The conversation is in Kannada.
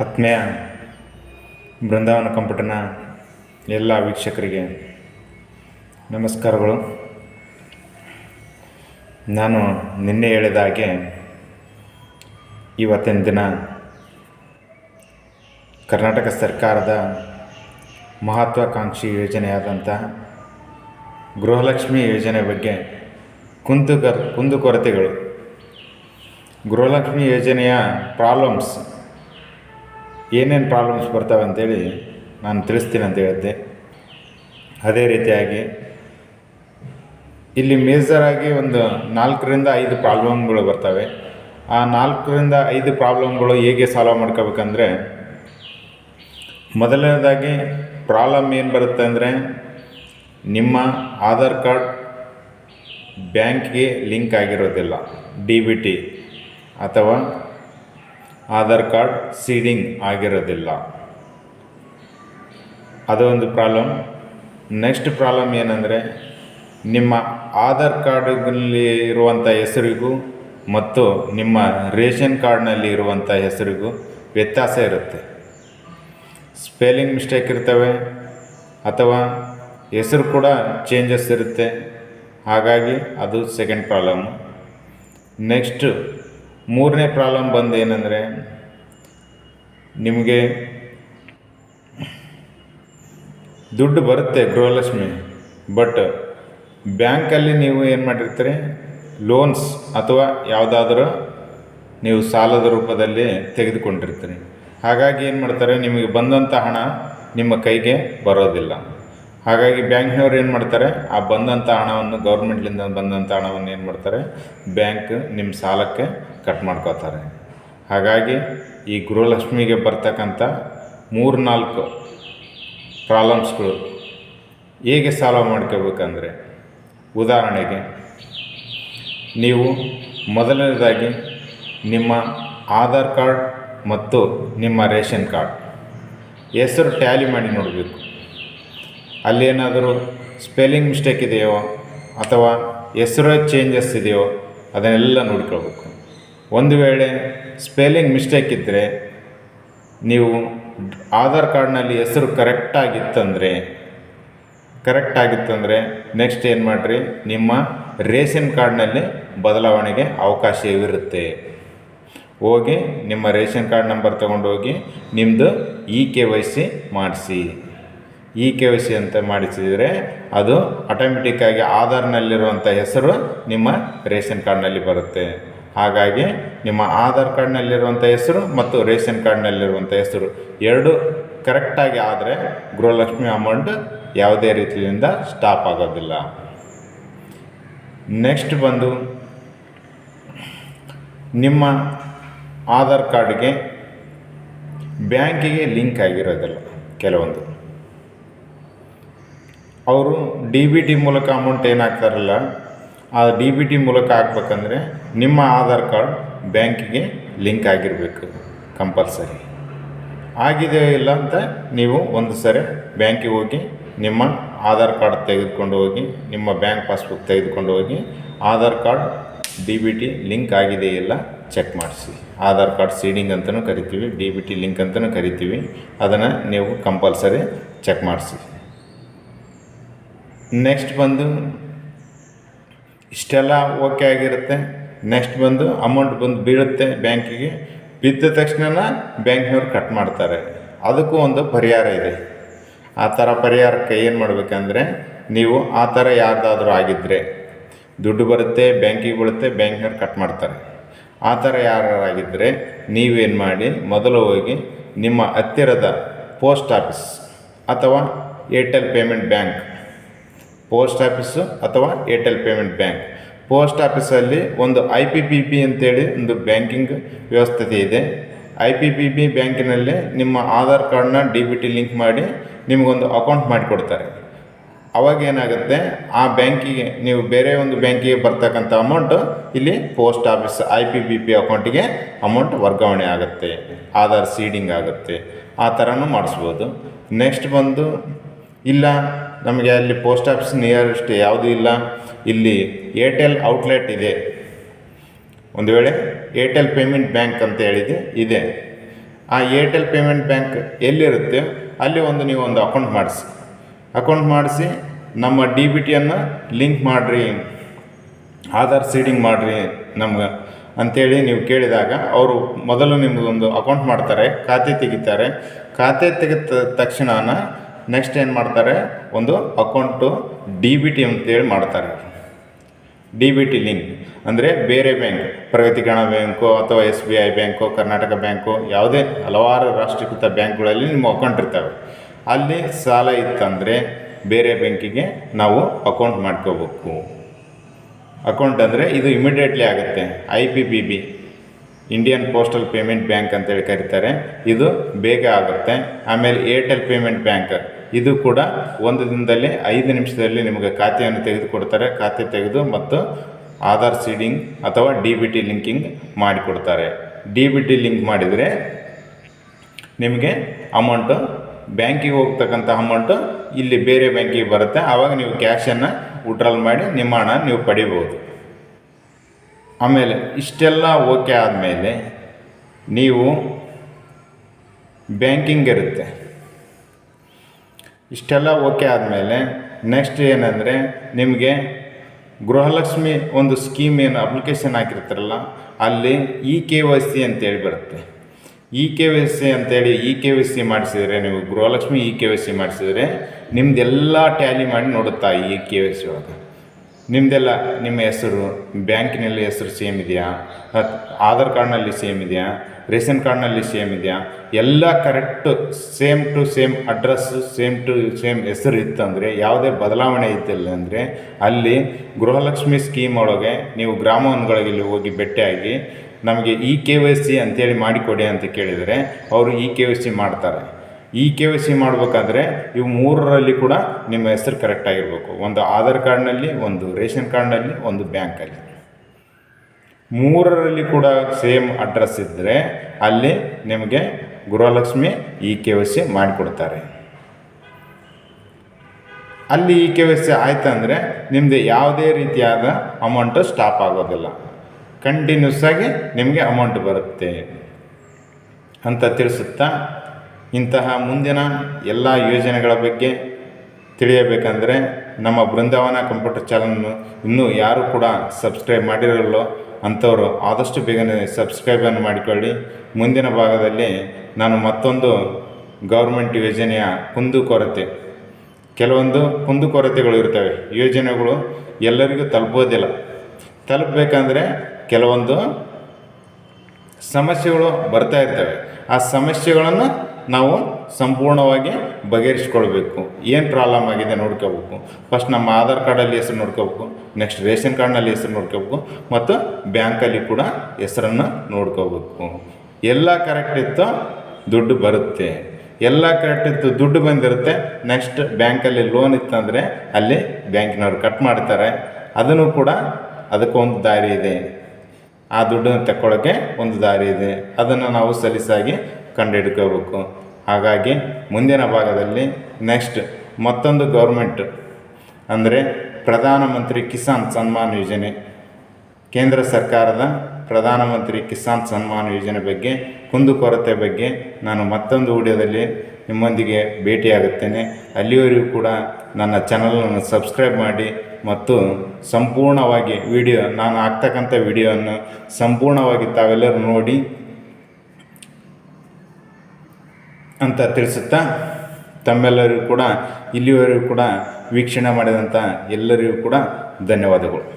ಆತ್ಮೀಯ ಬೃಂದಾವನ ಕಂಪ್ಯೂಟರ್ನ ಎಲ್ಲ ವೀಕ್ಷಕರಿಗೆ ನಮಸ್ಕಾರಗಳು. ನಾನು ನಿನ್ನೆ ಹೇಳಿದ ಹಾಗೆ ಇವತ್ತಿನ ದಿನ ಕರ್ನಾಟಕ ಸರ್ಕಾರದ ಮಹತ್ವಾಕಾಂಕ್ಷಿ ಯೋಜನೆಯಾದಂಥ ಗೃಹಲಕ್ಷ್ಮಿ ಯೋಜನೆ ಬಗ್ಗೆ ಕುಂದು ಕುಂದುಕೊರತೆಗಳು ಗೃಹಲಕ್ಷ್ಮಿ ಯೋಜನೆಯ ಪ್ರಾಬ್ಲಮ್ಸ್ ಏನೇನು ಪ್ರಾಬ್ಲಮ್ಸ್ ಬರ್ತವೆ ಅಂತೇಳಿ ನಾನು ತಿಳಿಸ್ತೀನಿ ಅಂತ ಹೇಳಿದ್ದೆ ಅದೇ ರೀತಿಯಾಗಿ ಇಲ್ಲಿ ಮೇಜರಾಗಿ ಒಂದು ನಾಲ್ಕರಿಂದ ಐದು ಪ್ರಾಬ್ಲಮ್ಗಳು ಬರ್ತವೆ. ಆ ನಾಲ್ಕರಿಂದ ಐದು ಪ್ರಾಬ್ಲಮ್ಗಳು ಹೇಗೆ ಸಾಲ್ವ್ ಮಾಡ್ಕೋಬೇಕಂದ್ರೆ ಮೊದಲನೇದಾಗಿ ಪ್ರಾಬ್ಲಮ್ ಏನು ಬರುತ್ತೆ ಅಂದರೆ ನಿಮ್ಮ ಆಧಾರ್ ಕಾರ್ಡ್ ಬ್ಯಾಂಕ್ಗೆ ಲಿಂಕ್ ಆಗಿರೋದಿಲ್ಲ, ಡಿ ಬಿ ಟಿ ಅಥವಾ ಆಧಾರ್ ಕಾರ್ಡ್ ಸೀಡಿಂಗ್ ಆಗಿರೋದಿಲ್ಲ. ಅದೊಂದು ಪ್ರಾಬ್ಲಮ್. ನೆಕ್ಸ್ಟ್ ಪ್ರಾಬ್ಲಮ್ ಏನಂದರೆ, ನಿಮ್ಮ ಆಧಾರ್ ಕಾರ್ಡ್ನಲ್ಲಿ ಇರುವಂಥ ಹೆಸರಿಗೂ ಮತ್ತು ನಿಮ್ಮ ರೇಷನ್ ಕಾರ್ಡ್ನಲ್ಲಿ ಇರುವಂಥ ಹೆಸರಿಗೂ ವ್ಯತ್ಯಾಸ ಇರುತ್ತೆ. ಸ್ಪೆಲ್ಲಿಂಗ್ ಮಿಸ್ಟೇಕ್ ಇರ್ತವೆ ಅಥವಾ ಹೆಸರು ಕೂಡ ಚೇಂಜಸ್ ಇರುತ್ತೆ. ಹಾಗಾಗಿ ಅದು ಸೆಕೆಂಡ್ ಪ್ರಾಬ್ಲಮ್. ನೆಕ್ಸ್ಟು ಮೂರನೇ ಪ್ರಾಬ್ಲಮ್ ಬಂದು ಏನಂದರೆ ನಿಮಗೆ ದುಡ್ಡು ಬರುತ್ತೆ ಗೃಹಲಕ್ಷ್ಮಿ ಬಟ್ ಬ್ಯಾಂಕಲ್ಲಿ ನೀವು ಏನು ಮಾಡಿರ್ತೀರಿ? ಲೋನ್ಸ್ ಅಥವಾ ಯಾವುದಾದ್ರೂ ನೀವು ಸಾಲದ ರೂಪದಲ್ಲಿ ತೆಗೆದುಕೊಂಡಿರ್ತೀರಿ. ಹಾಗಾಗಿ ಏನು ಮಾಡ್ತಾರೆ? ನಿಮಗೆ ಬಂದಂಥ ಹಣ ನಿಮ್ಮ ಕೈಗೆ ಬರೋದಿಲ್ಲ. ಹಾಗಾಗಿ ಬ್ಯಾಂಕ್ನವ್ರು ಏನು ಮಾಡ್ತಾರೆ? ಆ ಬಂದಂಥ ಹಣವನ್ನು ಗೌರ್ಮೆಂಟ್ಲಿಂದ ಬಂದಂಥ ಹಣವನ್ನು ಏನು ಮಾಡ್ತಾರೆ? ಬ್ಯಾಂಕ್ ನಿಮ್ಮ ಸಾಲಕ್ಕೆ ಕಟ್ ಮಾಡ್ಕೋತಾರೆ. ಹಾಗಾಗಿ ಈ ಗೃಹಲಕ್ಷ್ಮಿಗೆ ಬರ್ತಕ್ಕಂಥ ಮೂರು ನಾಲ್ಕು ಪ್ರಾಬ್ಲಮ್ಸ್ಗಳು ಹೇಗೆ ಸಾಲ್ವ್ ಮಾಡ್ಕೋಬೇಕಂದ್ರೆ, ಉದಾಹರಣೆಗೆ ನೀವು ಮೊದಲನೇದಾಗಿ ನಿಮ್ಮ ಆಧಾರ್ ಕಾರ್ಡ್ ಮತ್ತು ನಿಮ್ಮ ರೇಷನ್ ಕಾರ್ಡ್ ಹೆಸರು ಟ್ಯಾಲಿ ಮಾಡಿ ನೋಡಬೇಕು. ಅಲ್ಲೇನಾದರೂ ಸ್ಪೆಲ್ಲಿಂಗ್ ಮಿಸ್ಟೇಕ್ ಇದೆಯೋ ಅಥವಾ ಹೆಸರು ಚೇಂಜಸ್ ಇದೆಯೋ ಅದನ್ನೆಲ್ಲ ನೋಡ್ಕೊಳ್ಬೇಕು. ಒಂದು ವೇಳೆ ಸ್ಪೆಲ್ಲಿಂಗ್ ಮಿಸ್ಟೇಕ್ ಇದ್ದರೆ ನೀವು ಆಧಾರ್ ಕಾರ್ಡ್ನಲ್ಲಿ ಹೆಸರು ಕರೆಕ್ಟಾಗಿತ್ತಂದರೆ ಕರೆಕ್ಟ್ ಆಗಿತ್ತಂದರೆ ನೆಕ್ಸ್ಟ್ ಏನು ಮಾಡಿರಿ? ನಿಮ್ಮ ರೇಷನ್ ಕಾರ್ಡ್ನಲ್ಲಿ ಬದಲಾವಣೆಗೆ ಅವಕಾಶವಿರುತ್ತೆ. ಹೋಗಿ ನಿಮ್ಮ ರೇಷನ್ ಕಾರ್ಡ್ ನಂಬರ್ ತೊಗೊಂಡೋಗಿ ನಿಮ್ಮದು ಇ ಕೆ ವೈ ಸಿ ಮಾಡಿಸಿ. ಇ ಕೆ ವೈ ಸಿ ಅಂತ ಮಾಡಿಸಿದರೆ ಅದು ಆಟೋಮೆಟಿಕ್ಕಾಗಿ ಆಧಾರ್ನಲ್ಲಿರುವಂಥ ಹೆಸರು ನಿಮ್ಮ ರೇಷನ್ ಕಾರ್ಡ್ನಲ್ಲಿ ಬರುತ್ತೆ. ಹಾಗಾಗಿ ನಿಮ್ಮ ಆಧಾರ್ ಕಾರ್ಡ್ನಲ್ಲಿರುವಂಥ ಹೆಸರು ಮತ್ತು ರೇಷನ್ ಕಾರ್ಡ್ನಲ್ಲಿರುವಂಥ ಹೆಸರು ಎರಡು ಕರೆಕ್ಟಾಗಿ ಆದರೆ ಗೃಹಲಕ್ಷ್ಮಿ ಅಮೌಂಟ್ ಯಾವುದೇ ರೀತಿಯಿಂದ ಸ್ಟಾಪ್ ಆಗೋದಿಲ್ಲ. ನೆಕ್ಸ್ಟ್ ಬಂದು ನಿಮ್ಮ ಆಧಾರ್ ಕಾರ್ಡ್ಗೆ ಬ್ಯಾಂಕಿಗೆ ಲಿಂಕ್ ಆಗಿರೋದಿಲ್ಲ ಕೆಲವೊಂದು. ಅವರು ಡಿ ಬಿ ಟಿ ಮೂಲಕ ಅಮೌಂಟ್ ಏನಾಗ್ತಾರಲ್ಲ, ಆ ಡಿ ಬಿ ಟಿ ಮೂಲಕ ಹಾಕ್ಬೇಕಂದ್ರೆ ನಿಮ್ಮ ಆಧಾರ್ ಕಾರ್ಡ್ ಬ್ಯಾಂಕಿಗೆ ಲಿಂಕ್ ಆಗಿರಬೇಕು ಕಂಪಲ್ಸರಿ. ಆಗಿದೆ ಇಲ್ಲ ಅಂತ ನೀವು ಒಂದು ಸರಿ ಬ್ಯಾಂಕಿಗೆ ಹೋಗಿ ನಿಮ್ಮ ಆಧಾರ್ ಕಾರ್ಡ್ ತೆಗೆದುಕೊಂಡು ಹೋಗಿ, ನಿಮ್ಮ ಬ್ಯಾಂಕ್ ಪಾಸ್ಬುಕ್ ತೆಗೆದುಕೊಂಡು ಹೋಗಿ Aadhaar card D B T link ಆಗಿದೆ ಇಲ್ಲ ಚೆಕ್ ಮಾಡಿಸಿ. ಆಧಾರ್ ಕಾರ್ಡ್ ಸೀಡಿಂಗ್ ಅಂತಲೂ ಕರಿತೀವಿ, ಡಿ ಬಿ ಟಿ ಲಿಂಕ್ ಅಂತಲೂ ಕರಿತೀವಿ, ಅದನ್ನು ನೀವು ಕಂಪಲ್ಸರಿ ಚೆಕ್ ಮಾಡಿಸಿ. ನೆಕ್ಸ್ಟ್ ಬಂದು ಇಷ್ಟೆಲ್ಲ ಓಕೆ ಆಗಿರುತ್ತೆ. ನೆಕ್ಸ್ಟ್ ಬಂದು ಅಮೌಂಟ್ ಬಂದು ಬೀಳುತ್ತೆ ಬ್ಯಾಂಕಿಗೆ ಬಿದ್ದ ತಕ್ಷಣ ಬ್ಯಾಂಕ್ನವ್ರು ಕಟ್ ಮಾಡ್ತಾರೆ. ಅದಕ್ಕೂ ಒಂದು ಪರಿಹಾರ ಇದೆ. ಆ ಥರ ಪರಿಹಾರಕ್ಕೆ ಏನು ಮಾಡಬೇಕಂದ್ರೆ ನೀವು ಆ ಥರ ಯಾರ್ದಾದ್ರೂ ಆಗಿದ್ದರೆ ದುಡ್ಡು ಬರುತ್ತೆ ಬ್ಯಾಂಕಿಗೆ ಬೀಳುತ್ತೆ, ಬ್ಯಾಂಕ್ನವ್ರು ಕಟ್ ಮಾಡ್ತಾರೆ. ಆ ಥರ ಯಾರಾಗಿದ್ದರೆ ನೀವೇನು ಮಾಡಿ ಮೊದಲು ಹೋಗಿ ನಿಮ್ಮ ಹತ್ತಿರದ ಪೋಸ್ಟ್ ಆಫೀಸ್ ಅಥವಾ Airtel payment bank post office ಅಥವಾ ಏರ್ಟೆಲ್ ಪೇಮೆಂಟ್ ಬ್ಯಾಂಕ್. ಪೋಸ್ಟ್ ಆಫೀಸಲ್ಲಿ ಒಂದು ಐ ಪಿ ಪಿ ಬಿ ಅಂತೇಳಿ ಒಂದು ಬ್ಯಾಂಕಿಂಗ್ ವ್ಯವಸ್ಥೆ ಇದೆ. ಐ ಪಿ ಪಿ ಬಿ ಬ್ಯಾಂಕಿನಲ್ಲಿ ನಿಮ್ಮ ಆಧಾರ್ ಕಾರ್ಡ್ನ ಡಿ ಬಿ ಟಿ ಲಿಂಕ್ ಮಾಡಿ ನಿಮಗೊಂದು ಅಕೌಂಟ್ ಮಾಡಿಕೊಡ್ತಾರೆ. ಅವಾಗ ಏನಾಗುತ್ತೆ, ಆ ಬ್ಯಾಂಕಿಗೆ ನೀವು ಬೇರೆ ಒಂದು ಬ್ಯಾಂಕಿಗೆ ಬರ್ತಕ್ಕಂಥ ಅಮೌಂಟು ಇಲ್ಲಿ post office I P B P ಅಕೌಂಟಿಗೆ ಅಮೌಂಟ್ ವರ್ಗಾವಣೆ ಆಗುತ್ತೆ, ಆಧಾರ್ ಸೀಡಿಂಗ್ ಆಗುತ್ತೆ, ಆ ಥರನೂ ಮಾಡಿಸ್ಬೋದು. ನೆಕ್ಸ್ಟ್ ಬಂದು, ಇಲ್ಲ ನಮಗೆ ಅಲ್ಲಿ ಪೋಸ್ಟ್ ಆಫೀಸ್ ನಿಯರೆಸ್ಟ್ ಯಾವುದೂ ಇಲ್ಲ. ಇಲ್ಲಿ ಏರ್ಟೆಲ್ ಔಟ್ಲೆಟ್ ಇದೆ. ಒಂದು ವೇಳೆ ಏರ್ಟೆಲ್ ಪೇಮೆಂಟ್ ಬ್ಯಾಂಕ್ ಅಂತ ಹೇಳಿದೆ ಇದೆ. ಆ ಏರ್ಟೆಲ್ ಪೇಮೆಂಟ್ ಬ್ಯಾಂಕ್ ಎಲ್ಲಿರುತ್ತೆ? ಅಲ್ಲಿ ಒಂದು ನೀವು ಒಂದು ಅಕೌಂಟ್ ಮಾಡಿಸಿ. ಅಕೌಂಟ್ ಮಾಡಿಸಿ, ನಮ್ಮ ಡಿ ಬಿ ಟಿಯನ್ನು ಲಿಂಕ್ ಮಾಡಿರಿ. ಆಧಾರ್ ಸೀಡಿಂಗ್ ಮಾಡಿರಿ ನಮ್ಗೆ. ಅಂಥೇಳಿ ನೀವು ಕೇಳಿದಾಗ ಅವರು ಮೊದಲು ನಿಮ್ಮದೊಂದು ಅಕೌಂಟ್ ಮಾಡ್ತಾರೆ, ಖಾತೆ ತೆಗಿತಾರೆ. ಖಾತೆ ತೆಗೆದ ತಕ್ಷಣ ನೆಕ್ಸ್ಟ್ ಏನು ಮಾಡ್ತಾರೆ? ಒಂದು ಅಕೌಂಟು ಡಿ ಬಿ ಟಿ ಅಂತೇಳಿ ಮಾಡ್ತಾರೆ. ಡಿ ಬಿ ಟಿ ಲಿಂಕ್ ಅಂದರೆ ಬೇರೆ ಬ್ಯಾಂಕ್ ಪ್ರಗತಿಕರಣ ಬ್ಯಾಂಕು ಅಥವಾ S B I bank Karnataka bank ಯಾವುದೇ ಹಲವಾರು ರಾಷ್ಟ್ರೀಕೃತ ಬ್ಯಾಂಕ್ಗಳಲ್ಲಿ ನಿಮ್ಮ ಅಕೌಂಟ್ ಇರ್ತವೆ. ಅಲ್ಲಿ ಸಾಲ ಇತ್ತಂದರೆ ಬೇರೆ ಬ್ಯಾಂಕಿಗೆ ನಾವು ಅಕೌಂಟ್ ಮಾಡ್ಕೋಬೇಕು. ಅಕೌಂಟ್ ಅಂದರೆ ಇದು ಇಮಿಡಿಯೇಟ್ಲಿ ಆಗುತ್ತೆ. I P B B Indian postal payment bank ಅಂತೇಳಿ ಕರೀತಾರೆ. ಇದು ಬೇಗ ಆಗುತ್ತೆ. ಆಮೇಲೆ ಏರ್ಟೆಲ್ ಪೇಮೆಂಟ್ ಬ್ಯಾಂಕ್ ಇದು ಕೂಡ ಒಂದು ದಿನದಲ್ಲಿ ಐದು ನಿಮಿಷದಲ್ಲಿ ನಿಮಗೆ ಖಾತೆಯನ್ನು ತೆಗೆದುಕೊಡ್ತಾರೆ. ಖಾತೆ ತೆಗೆದು ಮತ್ತು ಆಧಾರ್ ಸೀಡಿಂಗ್ ಅಥವಾ ಡಿ ಬಿ ಟಿ ಲಿಂಕಿಂಗ್ ಮಾಡಿಕೊಡ್ತಾರೆ. ಡಿ ಬಿ ಟಿ ಲಿಂಕ್ ಮಾಡಿದರೆ ನಿಮಗೆ ಅಮೌಂಟು ಬ್ಯಾಂಕಿಗೆ ಹೋಗ್ತಕ್ಕಂಥ ಅಮೌಂಟು ಇಲ್ಲಿ ಬೇರೆ ಬ್ಯಾಂಕಿಗೆ ಬರುತ್ತೆ. ಆವಾಗ ನೀವು ಕ್ಯಾಶನ್ನು ವಿಡ್ರಾಲ್ ಮಾಡಿ, ನಿಮ್ಮ ಹಣ ನೀವು ಪಡಿಬೋದು. ಆಮೇಲೆ ಇಷ್ಟೆಲ್ಲ ಓಕೆ ಆದಮೇಲೆ ನೀವು ಬ್ಯಾಂಕಿಂಗ್ ಇರುತ್ತೆ. ಇಷ್ಟೆಲ್ಲ ಓಕೆ ಆದಮೇಲೆ ನೆಕ್ಸ್ಟ್ ಏನಂದರೆ ನಿಮಗೆ ಗೃಹಲಕ್ಷ್ಮಿ ಒಂದು ಸ್ಕೀಮ್ ಏನು ಅಪ್ಲಿಕೇಶನ್ ಹಾಕಿರ್ತಾರಲ್ಲ, ಅಲ್ಲಿ ಇ ಕೆ ವೈ ಸಿ ಅಂತೇಳಿ ಬರುತ್ತೆ. ಇ ಕೆ ವೈ ಸಿ ಅಂತೇಳಿ ಇ ಕೆ ವೈ ಸಿ ಮಾಡಿಸಿದರೆ ನೀವು Gruhalakshmi E K Y C ಮಾಡಿಸಿದರೆ ನಿಮ್ದೆಲ್ಲ ಟ್ಯಾಲಿ ಮಾಡಿ ನೋಡುತ್ತಾ ಇ ಕೆ ವೈ ಸಿ ಒಳಗೆ. ನಿಮ್ಮದೆಲ್ಲ ನಿಮ್ಮ ಹೆಸರು, ಬ್ಯಾಂಕಿನಲ್ಲಿ ಹೆಸರು ಸೇಮ್ ಇದೆಯಾ? ಆಧಾರ್ ಕಾರ್ಡ್ನಲ್ಲಿ ಸೇಮ್ ಇದೆಯಾ? ರೇಷನ್ ಕಾರ್ಡ್ನಲ್ಲಿ ಸೇಮ್ ಇದೆಯಾ? ಎಲ್ಲ correct, same to same address, same to same ಹೆಸರು ಇತ್ತಂದರೆ, ಯಾವುದೇ ಬದಲಾವಣೆ ಇದ್ದಿಲ್ಲ ಅಂದರೆ, ಅಲ್ಲಿ ಗೃಹಲಕ್ಷ್ಮಿ ಸ್ಕೀಮ್ ಒಳಗೆ ನೀವು ಗ್ರಾಮವನ್ಗಳಿಗೆ ಹೋಗಿ ಭೇಟಿಯಾಗಿ ನಮಗೆ ಇ ಕೆ ವೈ ಸಿ ಅಂತೇಳಿ ಮಾಡಿಕೊಡಿ ಅಂತ ಕೇಳಿದರೆ, ಅವರು ಇ ಕೆ ವೈ ಸಿ ಮಾಡ್ತಾರೆ. ಇ ಕೆ ವೈ ಸಿ ಮಾಡಬೇಕಾದ್ರೆ ಇವು ಮೂರರಲ್ಲಿ ಕೂಡ ನಿಮ್ಮ ಹೆಸರು ಕರೆಕ್ಟಾಗಿರಬೇಕು ಒಂದು ಆಧಾರ್ ಕಾರ್ಡ್ನಲ್ಲಿ, ಒಂದು ರೇಷನ್ ಕಾರ್ಡ್ನಲ್ಲಿ, ಒಂದು ಬ್ಯಾಂಕಲ್ಲಿ. ಮೂರರಲ್ಲಿ ಕೂಡ ಸೇಮ್ ಅಡ್ರೆಸ್ ಇದ್ದರೆ ಅಲ್ಲಿ ನಿಮಗೆ Gruhalakshmi E K Y C ಮಾಡಿಕೊಡ್ತಾರೆ. ಅಲ್ಲಿ ಇ ಕೆ ವೈ ಸಿ ಆಯ್ತಂದರೆ ನಿಮ್ಮದು ಯಾವುದೇ ರೀತಿಯಾದ ಅಮೌಂಟು ಸ್ಟಾಪ್ ಆಗೋದಿಲ್ಲ. ಕಂಟಿನ್ಯೂಸ್ ಆಗಿ ನಿಮಗೆ ಅಮೌಂಟ್ ಬರುತ್ತೆ ಅಂತ ತಿಳಿಸುತ್ತಾ ಇಂತಹ ಮುಂದಿನ ಎಲ್ಲ ಯೋಜನೆಗಳ ಬಗ್ಗೆ ತಿಳಿಯಬೇಕಂದರೆ ನಮ್ಮ ಬೃಂದಾವನ ಕಂಪ್ಯೂಟರ್ ಚಾನಲ್ನು ಇನ್ನೂ ಯಾರು ಕೂಡ ಸಬ್ಸ್ಕ್ರೈಬ್ ಮಾಡಿರಲ್ಲೋ ಅಂಥವರು ಆದಷ್ಟು ಬೇಗನೆ ಸಬ್ಸ್ಕ್ರೈಬನ್ನು ಮಾಡಿಕೊಳ್ಳಿ. ಮುಂದಿನ ಭಾಗದಲ್ಲಿ ನಾನು ಮತ್ತೊಂದು ಗೌರ್ಮೆಂಟ್ ಯೋಜನೆಯ ಕುಂದುಕೊರತೆ ಕೆಲವೊಂದು ಕುಂದುಕೊರತೆಗಳು ಇರ್ತವೆ. ಯೋಜನೆಗಳು ಎಲ್ಲರಿಗೂ ತಲುಪೋದಿಲ್ಲ. ತಲುಪಬೇಕಂದ್ರೆ ಕೆಲವೊಂದು ಸಮಸ್ಯೆಗಳು ಬರ್ತಾ ಇರ್ತವೆ. ಆ ಸಮಸ್ಯೆಗಳನ್ನು ನಾವು ಸಂಪೂರ್ಣವಾಗಿ ಬಗೆಹರಿಸ್ಕೊಳ್ಬೇಕು. ಏನು ಪ್ರಾಬ್ಲಮ್ ಆಗಿದೆ ನೋಡ್ಕೋಬೇಕು. ಫಸ್ಟ್ ನಮ್ಮ ಆಧಾರ್ ಕಾರ್ಡಲ್ಲಿ ಹೆಸರು ನೋಡ್ಕೋಬೇಕು. ನೆಕ್ಸ್ಟ್ ರೇಷನ್ ಕಾರ್ಡ್ನಲ್ಲಿ ಹೆಸರು ನೋಡ್ಕೋಬೇಕು. ಮತ್ತು ಬ್ಯಾಂಕಲ್ಲಿ ಕೂಡ ಹೆಸರನ್ನು ನೋಡ್ಕೋಬೇಕು. ಎಲ್ಲ ಕರೆಕ್ಟ್ ಇತ್ತು, ದುಡ್ಡು ಬರುತ್ತೆ. ಎಲ್ಲ ಕರೆಕ್ಟ್ ಇತ್ತು, ದುಡ್ಡು ಬಂದಿರುತ್ತೆ. ನೆಕ್ಸ್ಟ್ ಬ್ಯಾಂಕಲ್ಲಿ ಲೋನ್ ಇತ್ತಂದರೆ ಅಲ್ಲಿ ಬ್ಯಾಂಕಿನವರು ಕಟ್ ಮಾಡ್ತಾರೆ. ಅದನ್ನು ಕೂಡ ಅದಕ್ಕೊಂದು ದಾರಿ ಇದೆ. ಆ ದುಡ್ಡನ್ನು ತಕ್ಕೊಳ್ಳೋಕ್ಕೆ ಒಂದು ದಾರಿ ಇದೆ. ಅದನ್ನು ನಾವು ಸಲೀಸಾಗಿ ಕಂಡುಹಿಡ್ಕೋಬೇಕು ಹಾಗಾಗಿ ಮುಂದಿನ ಭಾಗದಲ್ಲಿ ನೆಕ್ಸ್ಟ್ ಮತ್ತೊಂದು ಗೌರ್ಮೆಂಟ್ ಅಂದರೆ ಪ್ರಧಾನಮಂತ್ರಿ ಕಿಸಾನ್ ಸನ್ಮಾನ್ ಯೋಜನೆ. ಕೇಂದ್ರ ಸರ್ಕಾರದ ಪ್ರಧಾನಮಂತ್ರಿ ಕಿಸಾನ್ ಸನ್ಮಾನ್ ಯೋಜನೆ ಬಗ್ಗೆ ಕುಂದುಕೊರತೆ ಬಗ್ಗೆ ನಾನು ಮತ್ತೊಂದು ವಿಡಿಯೋದಲ್ಲಿ ನಿಮ್ಮೊಂದಿಗೆ ಭೇಟಿಯಾಗುತ್ತೇನೆ. ಅಲ್ಲಿವರೆಗೂ ಕೂಡ ನನ್ನ ಚಾನಲನ್ನು ಸಬ್ಸ್ಕ್ರೈಬ್ ಮಾಡಿ ಮತ್ತು ಸಂಪೂರ್ಣವಾಗಿ ವಿಡಿಯೋ, ನಾನು ಹಾಕ್ತಕ್ಕಂಥ ವಿಡಿಯೋವನ್ನು ಸಂಪೂರ್ಣವಾಗಿ ತಾವೆಲ್ಲರೂ ನೋಡಿ ಅಂತ ತಿಳಿಸುತ್ತಾ ತಮ್ಮೆಲ್ಲರಿಗೂ ಕೂಡ ಇಲ್ಲಿವರೆಗೂ ಕೂಡ ವೀಕ್ಷಣೆ ಮಾಡಿದಂಥ ಎಲ್ಲರಿಗೂ ಕೂಡ ಧನ್ಯವಾದಗಳು.